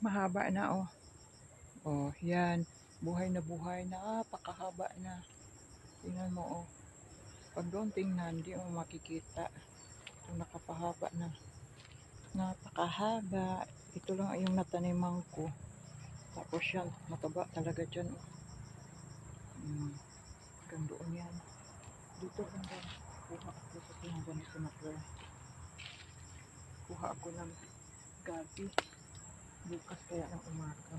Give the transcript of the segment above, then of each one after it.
Mahaba na oh. Oh, yan. Buhay na buhay. Napakahaba na. Tingnan mo oh. Pag doon tingnan, di mo makikita. Ito nakapahaba na. Napakahaba. Ito lang yung nataniman ko. Tapos yan, mataba talaga dyan. Oh. Hmm. Hanggang doon yan. Dito banda. Kuha ako sa mga ganito na. Kuha ako ng gabi. Bukas kaya ng umaga.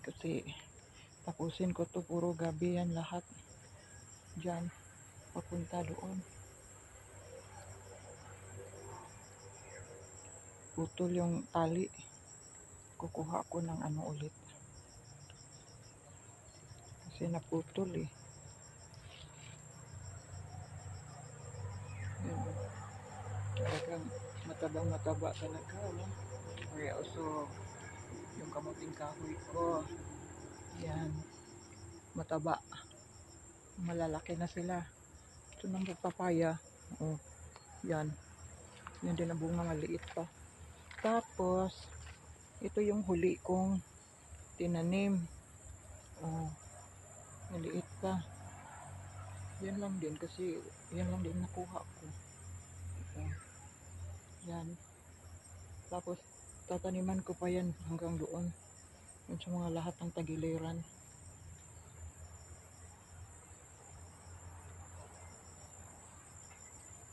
Kasi tapusin ko to puro gabi yan lahat. Diyan. Papunta doon. Putol yung tali. Kukuha ko ng ano ulit. Kasi naputol eh. Yan. Talagang matabang mataba talaga. No? Kaya also, yung kamuting kahoy ko. Yan. Mataba. Malalaki na sila. Ito ng papaya. Oh. Yan. Yan din ang bunga maliit pa. Tapos, ito yung huli kong tinanim. Oh. Maliit pa. Yan lang din kasi yan lang din nakuha ko. Ito. Yan. Tapos tataniman ko pa yan hanggang doon. Yun sa mga lahat ng tagiliran.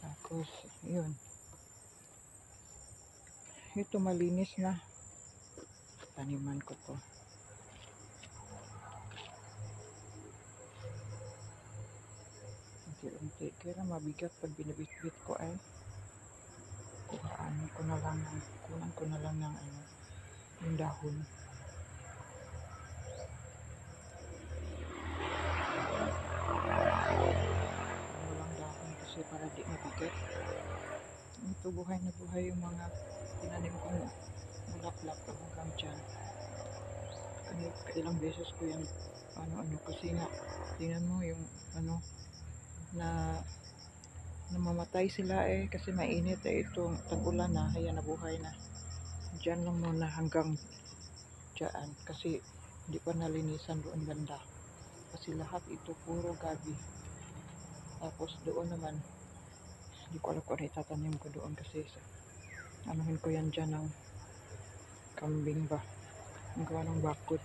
Tapos, yun. Ito malinis na. Taniman ko to. Unti-unti. Kaya mabigat pag binibitbit ko ay kuhaan ko na lang ng, kunan ko na lang ng ano, yung dahon. Walang dahon kasi para di mabigat. Ito buhay na buhay yung mga tinanim kong bulaklak hanggang dyan. Ano, ilang beses ko yan ano-ano kasi nga tingnan mo yung ano na namamatay sila eh kasi mainit eh. Itong tag-ulan na ayan nabuhay na. Dyan lang muna hanggang dyan kasi hindi pa nalinisan doon banda. Kasi lahat ito puro gabi. Tapos doon naman hindi ko alam kung ano itatanim ko doon kasi anuhin ko yan dyan ng kambing ba ang gawa ng bakod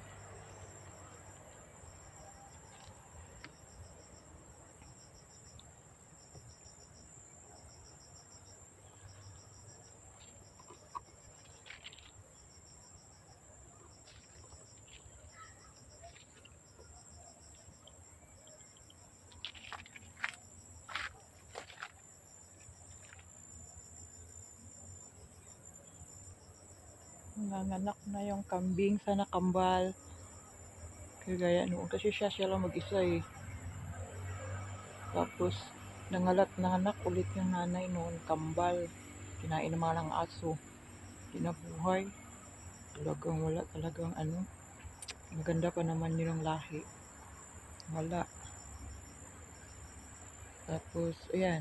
nanganak na yung kambing sa nakambal. Kagaya noon kasi siya siya lang mag-isa eh. Tapos nangalat nanganak ulit yung nanay noon kambal. Kinain mga ng aso. Kinabuhay. Talagang wala talagang ano maganda pa naman yun ang lahi. Wala. Tapos ayan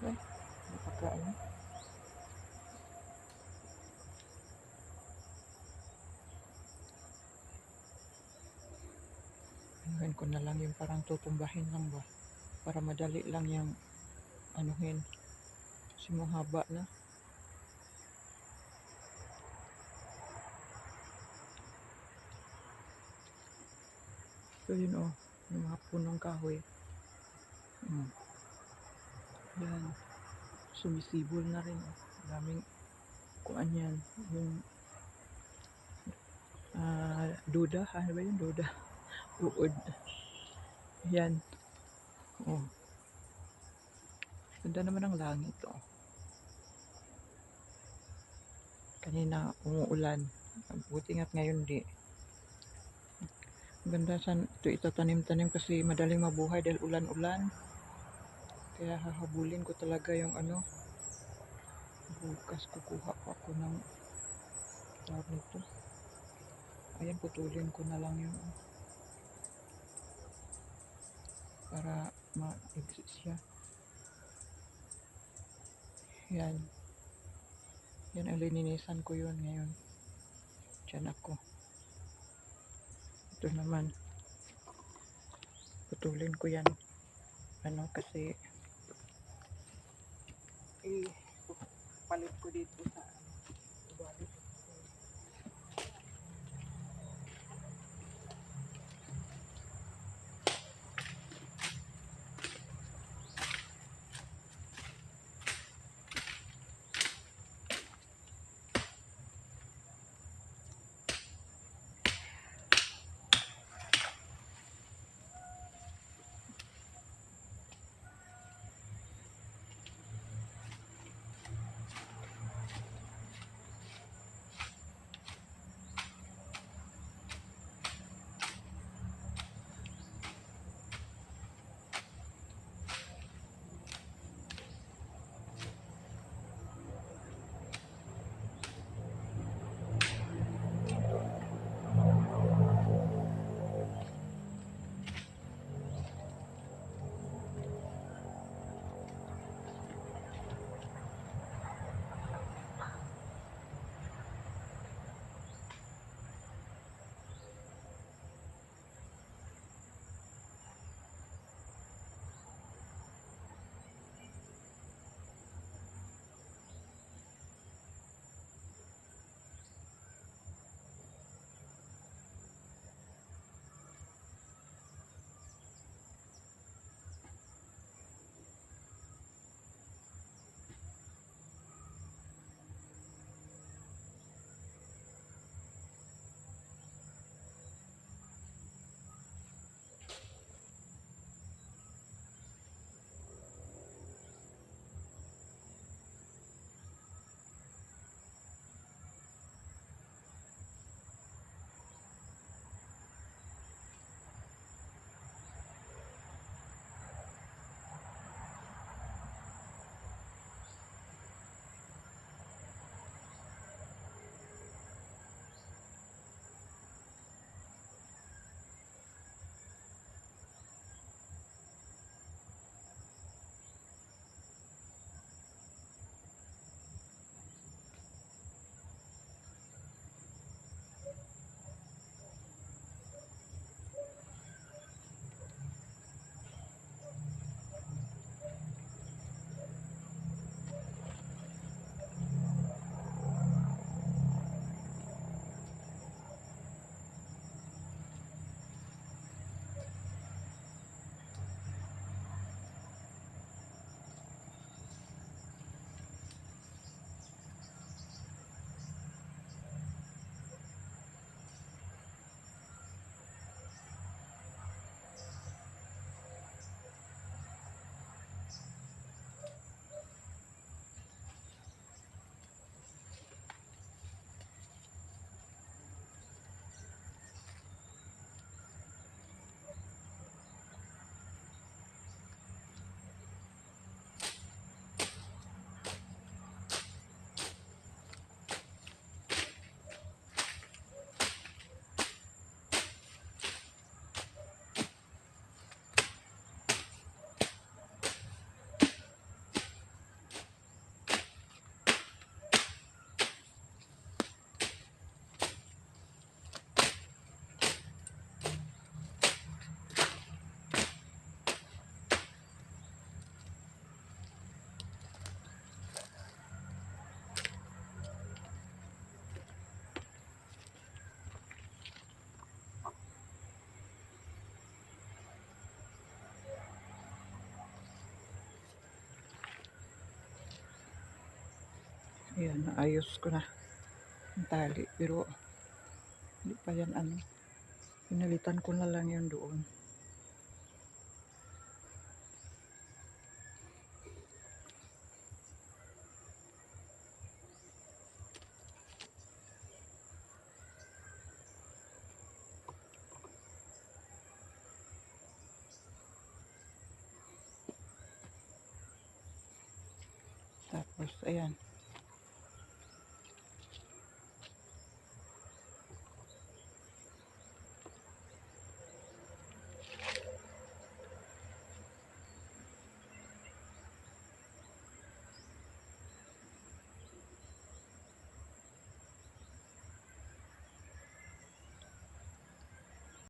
Ay, napakaano Anuhin ko na lang yung parang tutumbahin lang ba? Para madali lang yung anuhin. Kasi mahaba na. So yun oh. Yung mga punong kahoy. Hmm. yan. Sumisibol na rin oh. daming kuan yan. Yung ah duda. Ano ba yun? Duda uod yan oh. Ganda naman ang langit oh. Kanina umuulan. Buti nga't ngayon di. Ganda san ito itatanim-tanim kasi madaling mabuhay dahil ulan-ulan. Kaya hahabulin ko talaga yung ano bukas kukuha pa ako ng tawag nito. Ayan putulin ko na lang yung para ma-exit siya. Yan. Yan ang lininisan ko yun ngayon. Dyan ako. Ito naman. Putulin ko yan. Ano kasi eh, palit ko dito sa Ayan, naayos ko na ang tali. Pero, hindi pa yan ano. Pinalitan ko na lang yun doon. Tapos, ayan.